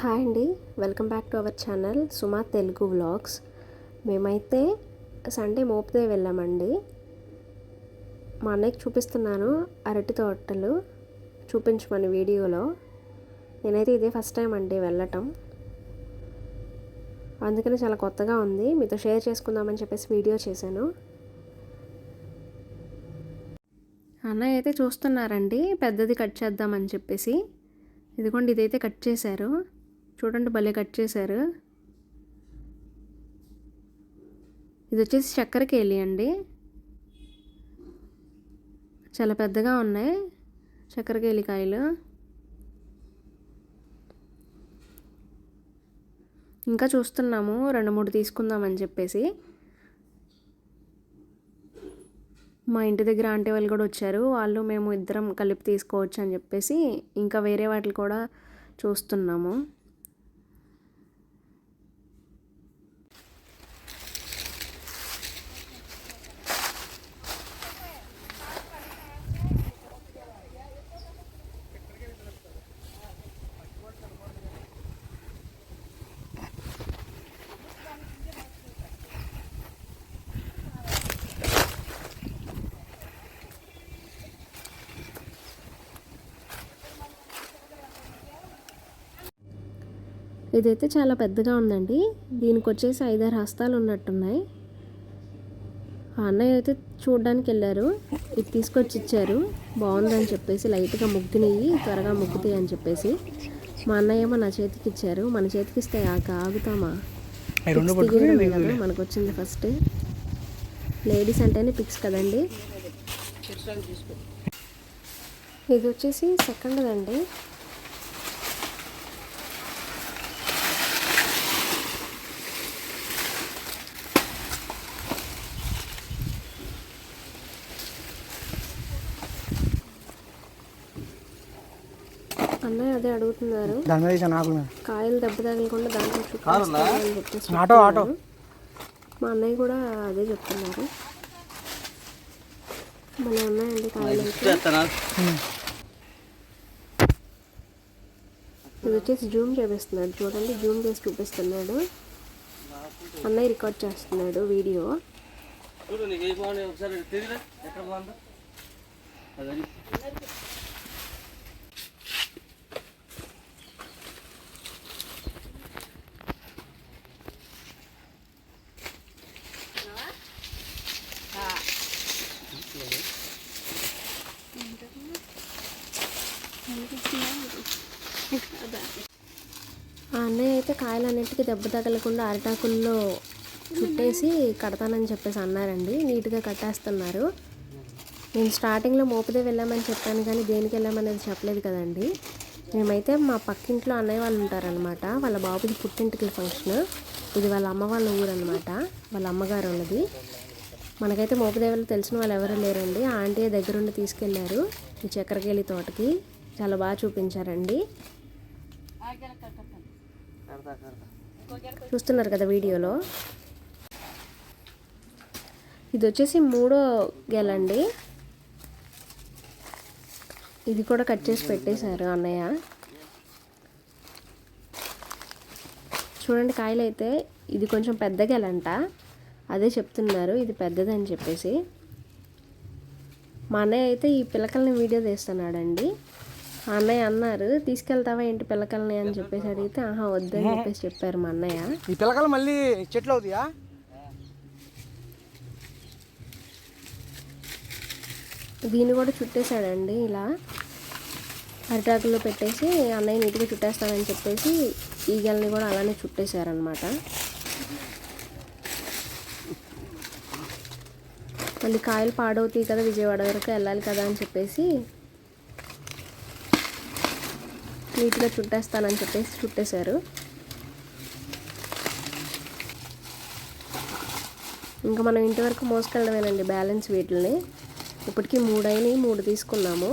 Hi అండి. Welcome back to our channel Suma Telugu vlogs. మేమైతే Sunday మోపుదే వెళ్ళామండి. మా అన్నయ్యకి చూపిస్తున్నాను అరటి తోటలు చూపించమని వీడియోలో. నేనైతే ఇదే ఫస్ట్ టైం అండి వెళ్ళటం. అందుకని చాలా కొత్తగా ఉంది. మీతో షేర్ చేసుకుందామని చెప్పేసి వీడియో చేశాను. అన్నయ్య అయితే చూస్తున్నారండి. పెద్దది కట్ చేద్దామని చెప్పేసి. ఇదిగోండి ఇదైతే కట్ చేశారు. చూడండి భలే కట్ చేశారు. ఇది వచ్చేసి చక్కెరకేళి అండి. చాలా పెద్దగా ఉన్నాయి చక్కెరకేళి కాయలు ఇంకా చూస్తున్నాము రెండు మూడు తీసుకుందామని చెప్పేసి. మా ఇంటి దగ్గర ఆంటీ వాళ్ళు కూడా వచ్చారు వాళ్ళు మేము ఇద్దరం కలిపి తీసుకోవచ్చు అని చెప్పేసి ఇంకా వేరే వాటిని కూడా చూస్తున్నాము. ఇదైతే చాలా పెద్దగా ఉందండి. దీనికి వచ్చేసి ఐదారు హస్తాలు ఉన్నట్టున్నాయి ఆ అన్నయ్య అయితే చూడడానికి వెళ్ళారు. ఇది తీసుకొచ్చి ఇచ్చారు బాగుందని చెప్పేసి లైట్గా ముగ్గునియి త్వరగా ముగ్గుతాయి అని చెప్పేసి. మా అన్నయ్య ఏమో నా చేతికి ఇచ్చారు మన చేతికి ఇస్తే ఆక ఆగుతామా? కదా మనకు వచ్చింది ఫస్ట్ లేడీస్ అంటేనే పిక్స్ కదండి. ఇది వచ్చేసి సెకండ్ అండి. అన్నయ్య అదే అడుగుతున్నారు. కాయలు దెబ్బ తగలకుండా దాంట్లో మా అన్నయ్య కూడా అదే చెప్తున్నారు. మన ఉన్నాయండి కాయలు అయితే. ఉమ్. ఇది వచ్చేసి జూమ్ చేపిస్తున్నాడు. చూడండి జూమ్ చేసి చూపిస్తున్నాడు. అన్నయ్య రికార్డ్ చేస్తున్నాడు వీడియో. చూడు నీకు ఏ బాగుంది? ఒకసారి తిరిగిరా ఎక్కడ బాగుందో అది ఆ అన్నయ్య అయితే కాయలన్నిటికీ దెబ్బ తగలకుండా అరిటాకుల్లో చుట్టేసి కడతానని చెప్పేసి అన్నారండి. నీట్గా కట్టేస్తున్నారు. నేను స్టార్టింగ్లో మోపుదే వెళ్ళామని చెప్పాను కానీ దేనికి వెళ్ళామనేది చెప్పలేదు కదండి. మేమైతే మా పక్కింట్లో అన్నయ్య వాళ్ళు ఉంటారనమాట వాళ్ళ బాబుది పుట్టింటికి ఫంక్షన్. ఇది వాళ్ళ అమ్మ వాళ్ళ ఊరు అనమాట వాళ్ళ అమ్మగారు ఉన్నది మనకైతే మోపుదేవులు తెలిసిన వాళ్ళు ఎవరు లేరండి. ఆ ఆంటీ దగ్గరుండి తీసుకెళ్ళారు. ఈ చక్కెరకేళి తోటకి. చాలా బాగా చూపించారండి. చూస్తున్నారు కదా వీడియోలో. ఇది వచ్చేసి మూడో గెలండి ఇది కూడా కట్ చేసి పెట్టేశారు అన్నయ్య. చూడండి కాయలు అయితే ఇది కొంచెం పెద్ద గెలంట అదే చెప్తున్నారు ఇది పెద్దదని చెప్పేసి. మా అన్నయ్య అయితే ఈ పిల్లకల్ని వీడియో తీస్తున్నాడండి. అన్నయ్య అన్నారు తీసుకెళ్తావా ఏంటి పిల్లకల్ని? అని చెప్పేసి అడిగితే ఆహా వద్దని చెప్పేసి చెప్పారు మా అన్నయ్య. ఈ పిల్లకలు మళ్ళీ చెట్లు అవుతాయా? దీన్ని కూడా చుట్టేశాడండి ఇలా. అరిటాకుల్లో పెట్టేసి అన్నయ్య నీట్గా చుట్టేస్తానని చెప్పేసి ఈగల్ని కూడా అలానే చుట్టేశారనమాట మళ్ళీ కాయలు పాడవుతాయి కదా విజయవాడ వరకు వెళ్ళాలి కదా అని చెప్పేసి నీట్గా చుట్టేస్తానని చెప్పేసి చుట్టేశారు. ఇంకా మనం ఇంటి వరకు మోసుకెళ్ళడమేనండి బ్యాలెన్స్ వీటిని ఇప్పటికీ మూడు మూడు తీసుకున్నాము.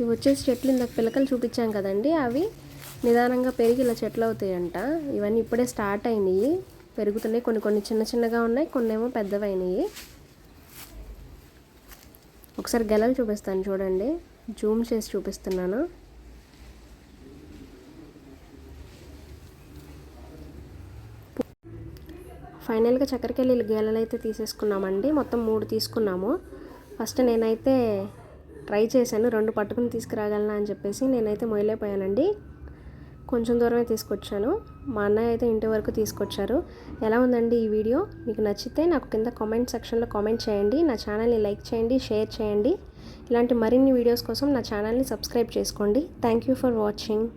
ఇవి వచ్చేసి చెట్లు ఇందాక పిల్లకలు చూపించాం కదండి అవి. నిదానంగా పెరిగి ఇలా చెట్లు అవుతాయంట ఇవన్నీ ఇప్పుడే స్టార్ట్ అయినాయి. పెరుగుతున్నాయి. కొన్ని కొన్ని చిన్న చిన్నగా ఉన్నాయి. కొన్ని ఏమో పెద్దవైనాయి. ఒకసారి గెలలు చూపిస్తాను చూడండి. జూమ్ చేసి చూపిస్తున్నాను. ఫైనల్గా చక్కెరకెళ్ళి గేలలు అయితే తీసేసుకున్నామండి. మొత్తం మూడు తీసుకున్నాము. ఫస్ట్ నేనైతే ట్రై చేశాను. రెండు పట్టుకుని తీసుకురాగలనా అని చెప్పేసి నేనైతే మొయలేకపోయానండి కొంచెం దూరమే తీసుకొచ్చాను. మా అన్నయ్య అయితే ఇంటి వరకు తీసుకొచ్చారు. ఎలా ఉందండి ఈ వీడియో? మీకు నచ్చితే నాకు కింద కామెంట్ సెక్షన్లో కామెంట్ చేయండి. నా ఛానల్ని లైక్ చేయండి షేర్ చేయండి. ఇలాంటి మరిన్ని వీడియోస్ కోసం నా ఛానల్ని సబ్స్క్రైబ్ చేసుకోండి. Thank you for watching